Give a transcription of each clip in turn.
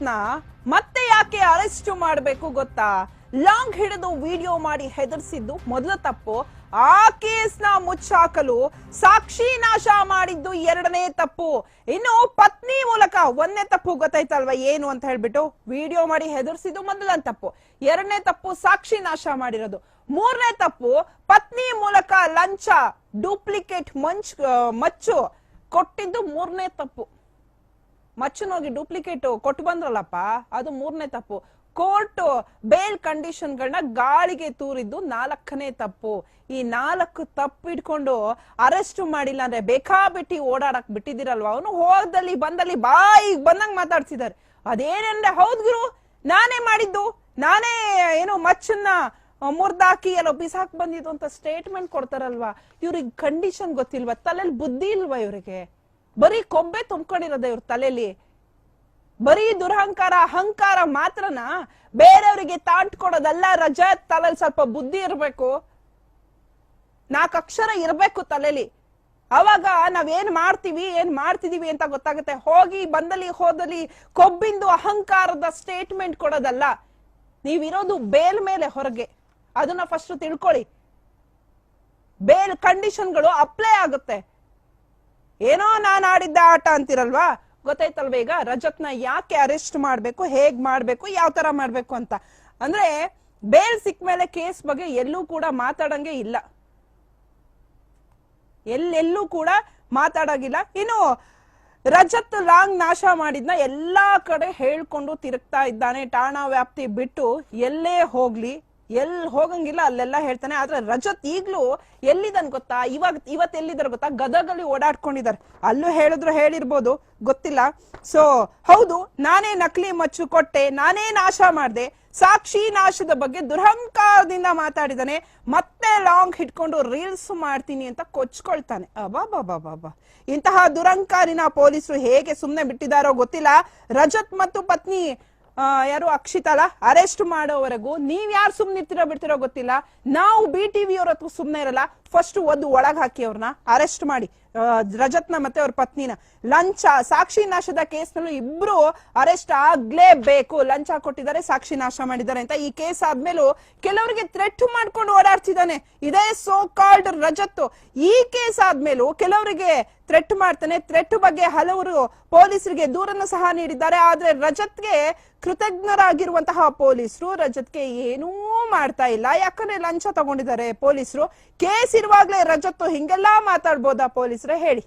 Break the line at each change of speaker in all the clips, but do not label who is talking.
ರಜತ್ನ ಮತ್ತೆ ಯಾಕೆ ಅರೆಸ್ಟ್ ಮಾಡಬೇಕು ಗೊತ್ತಾ? ಲಾಂಗ್ ಹಿಡಿದು ವಿಡಿಯೋ ಮಾಡಿ ಹೆದರ್ಸಿದ್ದು ಮೊದಲ ತಪ್ಪು. ಆ ಕೇಸ್ನ ಮುಚ್ಚಾಕಲು ಸಾಕ್ಷಿ ನಾಶ ಮಾಡಿದ್ದು ಎರಡನೇ ತಪ್ಪು. ಇನ್ನು ಪತ್ನಿ ಮೂಲಕ ಒಂದನೇ ತಪ್ಪು ಗೊತ್ತಾಯ್ತಲ್ವಾ ಏನು ಅಂತ ಹೇಳ್ಬಿಟ್ಟು ವಿಡಿಯೋ ಮಾಡಿ ಹೆದರ್ಸಿದ್ದು ಮೊದಲನೇ ತಪ್ಪು. ಎರಡನೇ ತಪ್ಪು ಸಾಕ್ಷಿ ನಾಶ ಮಾಡಿರೋದು. ಮೂರನೇ ತಪ್ಪು ಪತ್ನಿ ಮೂಲಕ ಲಂಚ, ಡೂಪ್ಲಿಕೇಟ್ ಮಂಚ್ ಮಚ್ಚು ಕೊಟ್ಟಿದ್ದು ಮೂರನೇ ತಪ್ಪು. ಮಚ್ಚನೋಗಿ ಡೂಪ್ಲಿಕೇಟ್ ಕೊಟ್ಟು ಬಂದ್ರಲ್ಲಪ್ಪ, ಅದು ಮೂರನೇ ತಪ್ಪು. ಕೋರ್ಟ್ ಬೇಲ್ ಕಂಡೀಷನ್ಗಳನ್ನ ಗಾಳಿಗೆ ತೂರಿದ್ದು ನಾಲ್ಕನೇ ತಪ್ಪು. ಈ ನಾಲ್ಕು ತಪ್ಪು ಇಟ್ಕೊಂಡು ಅರೆಸ್ಟ್ ಮಾಡಿಲ್ಲ ಅಂದ್ರೆ ಬೇಕಾಬಿಟ್ಟಿ ಓಡಾಡಕ್ ಬಿಟ್ಟಿದಿರಲ್ವಾ ಅವನು ಹೋದಲ್ಲಿ ಬಂದಲ್ಲಿ ಬಾಯಿ ಬಂದಂಗ್ ಮಾತಾಡ್ಸಿದಾರೆ ಅದೇನಂದ್ರೆ, ಹೌದ್ ಗುರು, ನಾನೇ ಮಾಡಿದ್ದು. ನಾನೇ ಏನು ಮಚ್ಚನ್ನ ಮುರ್ದಾಕಿ ಎಲ್ಲ ಬಿಸಾಕ್ ಬಂದಿದ್ದು ಅಂತ ಸ್ಟೇಟ್ಮೆಂಟ್ ಕೊಡ್ತಾರಲ್ವಾ? ಇವ್ರಿಗೆ ಕಂಡೀಷನ್ ಗೊತ್ತಿಲ್ವಾ? ತಲೆಯಲ್ಲಿ ಬುದ್ಧಿ ಇಲ್ವಾ ಇವ್ರಿಗೆ? ಬರೀ ಕೊಂಬೆ ತುಂಬ್ಕೊಂಡಿರೋದ ಇವ್ರ ತಲೆಯಲ್ಲಿ ಬರೀ ದುರಹಂಕಾರ, ಅಹಂಕಾರ ಮಾತ್ರನ? ಬೇರೆಯವರಿಗೆ ತಾಂಟ್ ಕೊಡೋದಲ್ಲ ರಜತ್ ತಲೆಯಲ್ಲಿ ಸ್ವಲ್ಪ ಬುದ್ಧಿ ಇರಬೇಕು. ನಾಲ್ಕು ಅಕ್ಷರ ಇರಬೇಕು ತಲೆಯಲ್ಲಿ ಅವಾಗ ನಾವೇನ್ ಮಾಡ್ತೀವಿ, ಏನ್ ಮಾಡ್ತಿದೀವಿ ಅಂತ ಗೊತ್ತಾಗುತ್ತೆ. ಹೋಗಿ, ಬಂದಲ್ಲಿ, ಹೋದಲ್ಲಿ ಕೊಬ್ಬಿಂದು ಅಹಂಕಾರದ ಸ್ಟೇಟ್ಮೆಂಟ್ ಕೊಡೋದಲ್ಲ. ನೀವಿರೋದು ಬೇಲ್ ಮೇಲೆ ಹೊರಗೆ. ಅದನ್ನ ಫಸ್ಟ್ ತಿಳ್ಕೊಳ್ಳಿ. ಬೇಲ್ ಕಂಡೀಷನ್ಗಳು ಅಪ್ಲೈ ಆಗುತ್ತೆ. ಏನೋ ನಾನು ಆಡಿದ್ದ ಆಟ ಅಂತಿರಲ್ವಾ? ಗೊತ್ತಾಯ್ತಲ್ವ ಈಗ? ರಜತ್ನ ಯಾಕೆ ಅರೆಸ್ಟ್ ಮಾಡ್ಬೇಕು? ಹೇಗ್ ಮಾಡ್ಬೇಕು? ಯಾವ ತರ ಮಾಡ್ಬೇಕು ಅಂತ. ಅಂದ್ರೆ ಬೇಲ್ ಸಿಕ್ಕ ಮೇಲೆ ಕೇಸ್ ಬಗ್ಗೆ ಎಲ್ಲೂ ಕೂಡ ಮಾತಾಡಂಗೆ ಇಲ್ಲ. ಎಲ್ಲೆಲ್ಲೂ ಕೂಡ ಮಾತಾಡೋಗಿಲ್ಲ. ಇನ್ನು ರಜತ್ ಲಾಂಗ್ ನಾಶ ಮಾಡಿದ್ನ ಎಲ್ಲಾ ಕಡೆ ಹೇಳ್ಕೊಂಡು ತಿರುಗ್ತಾ ಇದ್ದಾನೆ. ಠಾಣಾ ವ್ಯಾಪ್ತಿ ಬಿಟ್ಟು ಎಲ್ಲೇ ಹೋಗ್ಲಿ. ಎಲ್ ಹೋಗಂಗಿಲ್ಲ, ಅಲ್ಲೆಲ್ಲ ಹೇಳ್ತಾನೆ, ಆದ್ರೆ ರಜತ್ ಈಗ್ಲೂ ಎಲ್ಲಿದನ್ ಗೊತ್ತಾ? ಇವಾಗ ಇವತ್ ಎಲ್ಲಿದಾರೆ ಗೊತ್ತಾ? ಗದಗಲ್ಲಿ ಓಡಾಡ್ಕೊಂಡಿದ್ದಾರೆ. ಅಲ್ಲೂ ಹೇಳಿದ್ರು ಹೇಳಿರ್ಬೋದು, ಗೊತ್ತಿಲ್ಲ. ಸೊ ಹೌದು, ನಾನೇ ನಕಲಿ ಮಚ್ಚು ಕೊಟ್ಟೆ, ನಾನೇ ನಾಶ ಮಾಡಿದೆ. ಸಾಕ್ಷಿ ನಾಶದ ಬಗ್ಗೆ ದುರಹಂಕಾರದಿಂದ ಮಾತಾಡಿದಾನೆ. ಮತ್ತೆ ಲಾಂಗ್ ಹಿಡ್ಕೊಂಡು ರೀಲ್ಸ್ ಮಾಡ್ತೀನಿ ಅಂತ ಕೊಚ್ಕೊಳ್ತಾನೆ. ಅಬಾಬಾಬಾಬಾ. ಇಂತಹ ದುರಂಕಾರಿನ ಪೊಲೀಸರು ಹೇಗೆ ಸುಮ್ಮನೆ ಬಿಟ್ಟಿದಾರೋ ಗೊತ್ತಿಲ್ಲ. ರಜತ್ ಮತ್ತು ಪತ್ನಿ ಯಾರು ಅಕ್ಷಿತಲ? ಅರೆಸ್ಟ್ ಮಾಡೋವರೆಗೂ ನೀವ್ ಯಾರು ಸುಮ್ಮನೆ ಇರ್ತಿರೋ ಬಿಡ್ತಿರೋ ಗೊತ್ತಿಲ್ಲ. ನಾವು ಬಿ ಟಿವಿ ಅವ್ರ ಹತ್ರ ಸುಮ್ನೆ ಇರಲ್ಲ. ಫಸ್ಟ್ ಒಂದು ಒಳಗ್ ಹಾಕಿ ಅವ್ರನ್ನ ಅರೆಸ್ಟ್ ಮಾಡಿ. ರಜತ್ನ ಮತ್ತೆ ಅವ್ರ ಪತ್ನಿನ. ಲಂಚ, ಸಾಕ್ಷಿ ನಾಶದ ಕೇಸ್ನಲ್ಲೂ ಇಬ್ರು ಅರೆಸ್ಟ್ ಆಗ್ಲೇಬೇಕು. ಲಂಚ ಕೊಟ್ಟಿದ್ದಾರೆ, ಸಾಕ್ಷಿ ನಾಶ ಮಾಡಿದ್ದಾರೆ ಅಂತ ಈ ಕೇಸ್ ಆದ್ಮೇಲೂ ಕೆಲವರಿಗೆ ಥ್ರೆಟ್ ಮಾಡ್ಕೊಂಡು ಓಡಾಡ್ತಿದ್ದಾನೆ. ಇದೇ ಸೋ ಕಾಲ್ಡ್ ರಜತ್ ಈ ಕೇಸ್ ಆದ್ಮೇಲೂ ಕೆಲವರಿಗೆ ಥ್ರೆಟ್ ಮಾಡ್ತಾನೆ. ಥ್ರೆಟ್ ಬಗ್ಗೆ ಹಲವರು ಪೊಲೀಸರಿಗೆ ದೂರನ್ನು ಸಹ ನೀಡಿದ್ದಾರೆ. ಆದ್ರೆ ರಜತ್ಗೆ ಕೃತಜ್ಞರಾಗಿರುವಂತಹ ಪೊಲೀಸರು ರಜತ್ಗೆ ಏನೂ ಮಾಡ್ತಾ ಇಲ್ಲ. ಯಾಕಂದ್ರೆ ಲಂಚ ತಗೊಂಡಿದ್ದಾರೆ ಪೊಲೀಸರು. ಕೇಸ್ ಇರುವಾಗ್ಲೇ ರಜತ್ ಹಿಂಗೆಲ್ಲಾ ಮಾತಾಡ್ಬೋದಾ ಪೊಲೀಸರೇ ಹೇಳಿ.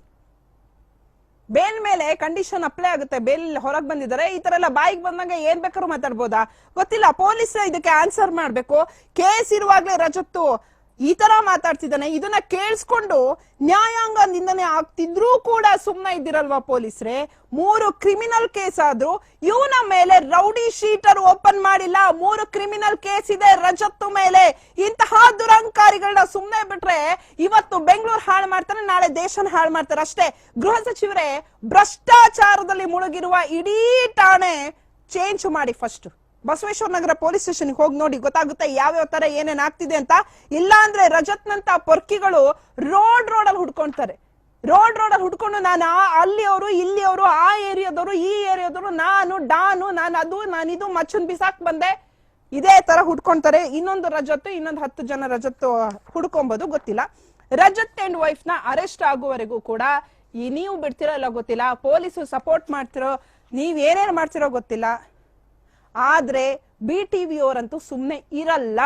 ಬೇಲ್ ಮೇಲೆ ಕಂಡೀಷನ್ ಅಪ್ಲೈ ಆಗುತ್ತೆ. ಬೇಲ್ ಹೊರಗ್ ಬಂದಿದ್ದಾರೆ. ಈ ತರ ಎಲ್ಲ ಬಾಯಿಗೆ ಬಂದಂಗೆ ಏನ್ ಬೇಕಾದ್ರೂ ಮಾತಾಡ್ಬೋದಾ? ಗೊತ್ತಿಲ್ಲ. ಪೊಲೀಸ್ ಇದಕ್ಕೆ ಆನ್ಸರ್ ಮಾಡ್ಬೇಕು. ಕೇಸ್ ಇರುವಾಗ್ಲೇ ರಜತ್ತು. ಈ ತರ ಮಾತಾಡ್ತಿದ್ದಾನೆ. ಇದನ್ನ ಕೇಳಿಸ್ಕೊಂಡು ನ್ಯಾಯಾಂಗ ನಿಂದನೆ ಆಗ್ತಿದ್ರೂ ಕೂಡ ಸುಮ್ಮನೆ ಇದ್ದಿರಲ್ವಾ ಪೊಲೀಸ್ರೆ? ಮೂರು ಕ್ರಿಮಿನಲ್ ಕೇಸ್ ಆದ್ರು ಇವನ ಮೇಲೆ ರೌಡಿ ಶೀಟರ್ ಓಪನ್ ಮಾಡಿಲ್ಲ. ಮೂರು ಕ್ರಿಮಿನಲ್ ಕೇಸ್ ಇದೆ ರಜತ್ತು ಮೇಲೆ. ಇಂತಹ ದುರಂಕಾರಿಗಳನ್ನ ಸುಮ್ಮನೆ ಬಿಟ್ರೆ ಇವತ್ತು ಬೆಂಗಳೂರು ಹಾಳು ಮಾಡ್ತಾರೆ ನಾಳೆ ದೇಶನ ಹಾಳು ಮಾಡ್ತಾರೆ. ಅಷ್ಟೇ, ಗೃಹ ಸಚಿವರೇ, ಭ್ರಷ್ಟಾಚಾರದಲ್ಲಿ ಮುಳುಗಿರುವ ಇಡೀ ಠಾಣೆ ಚೇಂಜ್ ಮಾಡಿ first Basaveshwara Nagar police station ಹೋಗಿ ನೋಡಿ ಗೊತ್ತಾಗುತ್ತೆ ಯಾವ್ಯಾವ ತರ ಏನೇನ್ ಆಗ್ತಿದೆ ಅಂತ. ಇಲ್ಲ ಅಂದ್ರೆ ರಜತ್ ಪೊರ್ಕಿಗಳು ರೋಡ್ ರೋಡ್ ಅಲ್ಲಿ ಹುಡ್ಕೊಂತಾರೆ. ರೋಡ್ ರೋಡ್ ಅಲ್ಲಿ ಹುಡ್ಕೊಂಡು ನಾನು ಆ- ಅಲ್ಲಿಯವರು, ಇಲ್ಲಿಯವರು, ಆ ಏರಿಯಾದವರು, ಈ ಏರಿಯಾದವರು, ನಾನು, ಡಾನು, ನಾನು ಅದು, ನಾನು ಇದು, ಮಚ್ಚನ್ ಬಿಸಾಕ್ ಬಂದೆ. ಇದೇ ತರ ಹುಡ್ಕೊಂತಾರೆ. ಇನ್ನೊಂದು ರಜತ್ತು, ಇನ್ನೊಂದು ಹತ್ತು ಜನ ರಜತ್ ಹುಡ್ಕೊಂಬೋದು, ಗೊತ್ತಿಲ್ಲ. ರಜತ್ ಅಂಡ್ ವೈಫ್ನ ಅರೆಸ್ಟ್ ಆಗುವವರೆಗೂ ಕೂಡ ನೀವು ಬಿಡ್ತಿರೋ ಇಲ್ಲ ಗೊತ್ತಿಲ್ಲ, ಪೊಲೀಸು ಸಪೋರ್ಟ್ ಮಾಡ್ತಿರೋ, ನೀವ್ ಏನೇನ್ ಮಾಡ್ತಿರೋ ಗೊತ್ತಿಲ್ಲ. ಆದ್ರೆ ಬಿ ಸುಮ್ಮನೆ ಅವರಂತೂ ಸುಮ್ಮನೆ ಇರಲ್ಲ.